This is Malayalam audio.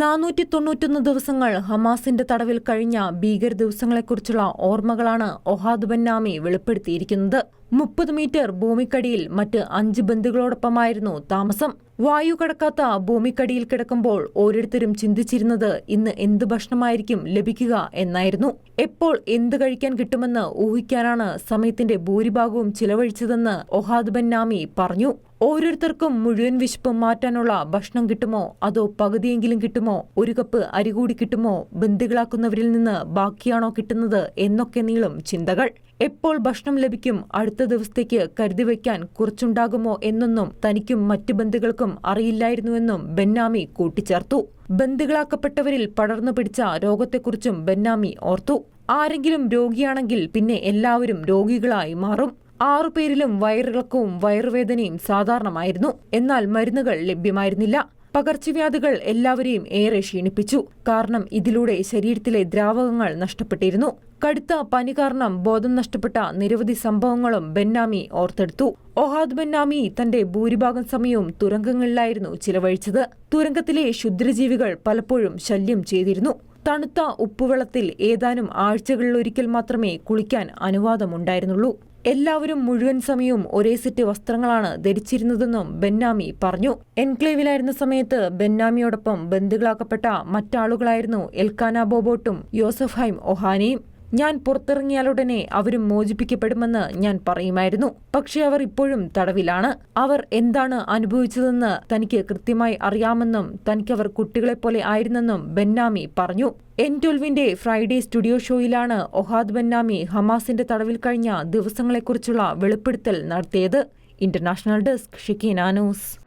നാനൂറ്റി തൊണ്ണൂറ്റൊന്ന് ദിവസങ്ങൾ ഹമാസിന്റെ തടവിൽ കഴിഞ്ഞ ഭീകര ദിവസങ്ങളെക്കുറിച്ചുള്ള ഓർമ്മകളാണ് ഒഹാദ് ബന്നാമി വെളിപ്പെടുത്തിയിരിക്കുന്നത്. മുപ്പത് മീറ്റർ ഭൂമിക്കടിയിൽ മറ്റ് അഞ്ച് ബന്ധുക്കളോടൊപ്പമായിരുന്നു താമസം. വായു കടക്കാത്ത ഭൂമിക്കടിയിൽ കിടക്കുമ്പോൾ ഓരോരുത്തരും ചിന്തിച്ചിരുന്നത് ഇന്ന് എന്ത് ഭക്ഷണമായിരിക്കും ലഭിക്കുക എന്നായിരുന്നു. എപ്പോൾ എന്ത് കഴിക്കാൻ കിട്ടുമെന്ന് ഊഹിക്കാനാണ് സമയത്തിന്റെ ഭൂരിഭാഗവും ചിലവഴിച്ചതെന്ന് ഒഹാദ് നാമി പറഞ്ഞു. ഓരോരുത്തർക്കും മുഴുവൻ വിശപ്പ് മാറ്റാനുള്ള ഭക്ഷണം കിട്ടുമോ? അതോ പകുതിയെങ്കിലും കിട്ടുമോ? ഒരു കപ്പ് അരി കൂടി കിട്ടുമോ? ബന്ധുക്കളാക്കുന്നവരിൽ നിന്ന് ബാക്കിയാണോ കിട്ടുന്നത് എന്നൊക്കെ നീളും ചിന്തകൾ. എപ്പോൾ ഭക്ഷണം ലഭിക്കും? അടുത്ത ദിവസത്തേക്ക് കരുതി വയ്ക്കാൻ കുറച്ചുണ്ടാകുമോ എന്നൊന്നും തനിക്കും മറ്റു ബന്ധുക്കൾക്കും അറിയില്ലായിരുന്നുവെന്നും ബെന്നാമി കൂട്ടിച്ചേർത്തു. ബന്ധുക്കളാക്കപ്പെട്ടവരിൽ പടർന്നു പിടിച്ച രോഗത്തെക്കുറിച്ചും ബെന്നാമി ഓർത്തു. ആരെങ്കിലും രോഗിയാണെങ്കിൽ പിന്നെ എല്ലാവരും രോഗികളായി മാറും. ആറുപേരിലും വയറിളക്കവും വയറുവേദനയും സാധാരണമായിരുന്നു. എന്നാൽ മരുന്നുകൾ ലഭ്യമായിരുന്നില്ല. പകർച്ചവ്യാധികൾ എല്ലാവരെയും ഏറെ ക്ഷീണിപ്പിച്ചു. കാരണം ഇതിലൂടെ ശരീരത്തിലെ ദ്രാവകങ്ങൾ നഷ്ടപ്പെട്ടിരുന്നു. കടുത്ത പനി കാരണം ബോധം നഷ്ടപ്പെട്ട നിരവധി സംഭവങ്ങളും ബെന്നാമി ഓർത്തെടുത്തു. ഒഹാദ് ബെന്നാമി തന്റെ ഭൂരിഭാഗം സമയവും തുരങ്കങ്ങളിലായിരുന്നു ചിലവഴിച്ചത്. തുരങ്കത്തിലെ ക്ഷുദ്രജീവികൾ പലപ്പോഴും ശല്യം ചെയ്തിരുന്നു. തണുത്ത ഉപ്പുവെള്ളത്തിൽ ഏതാനും ആഴ്ചകളിലൊരിക്കൽ മാത്രമേ കുളിക്കാൻ അനുവാദമുണ്ടായിരുന്നുള്ളൂ. എല്ലാവരും മുഴുവൻ സമയവും ഒരേ സെറ്റ് വസ്ത്രങ്ങളാണ് ധരിച്ചിരുന്നതെന്നും ബെന്നാമി പറഞ്ഞു. എൻക്ലേവിലായിരുന്ന സമയത്ത് ബെന്നാമിയോടൊപ്പം ബന്ധുക്കളാക്കപ്പെട്ട മറ്റാളുകളായിരുന്നു എൽക്കാന ബോബോട്ടും യോസഫ് ഒഹാനയും. ഞാൻ പുറത്തിറങ്ങിയാലുടനെ അവരും മോചിപ്പിക്കപ്പെടുമെന്ന് ഞാൻ പറയുമായിരുന്നു. പക്ഷെ അവർ ഇപ്പോഴും തടവിലാണ്. അവർ എന്താണ് അനുഭവിച്ചതെന്ന് തനിക്ക് കൃത്യമായി അറിയാമെന്നും തനിക്കവർ കുട്ടികളെപ്പോലെ ആയിരുന്നെന്നും ബെന്നാമി പറഞ്ഞു. എൻ ട്വൽവിന്റെ ഫ്രൈഡേ സ്റ്റുഡിയോ ഷോയിലാണ് ഒഹാദ് ബെന്നാമി ഹമാസിന്റെ തടവിൽ കഴിഞ്ഞ ദിവസങ്ങളെക്കുറിച്ചുള്ള വെളിപ്പെടുത്തൽ നടത്തിയത്. International desk Shikeena news.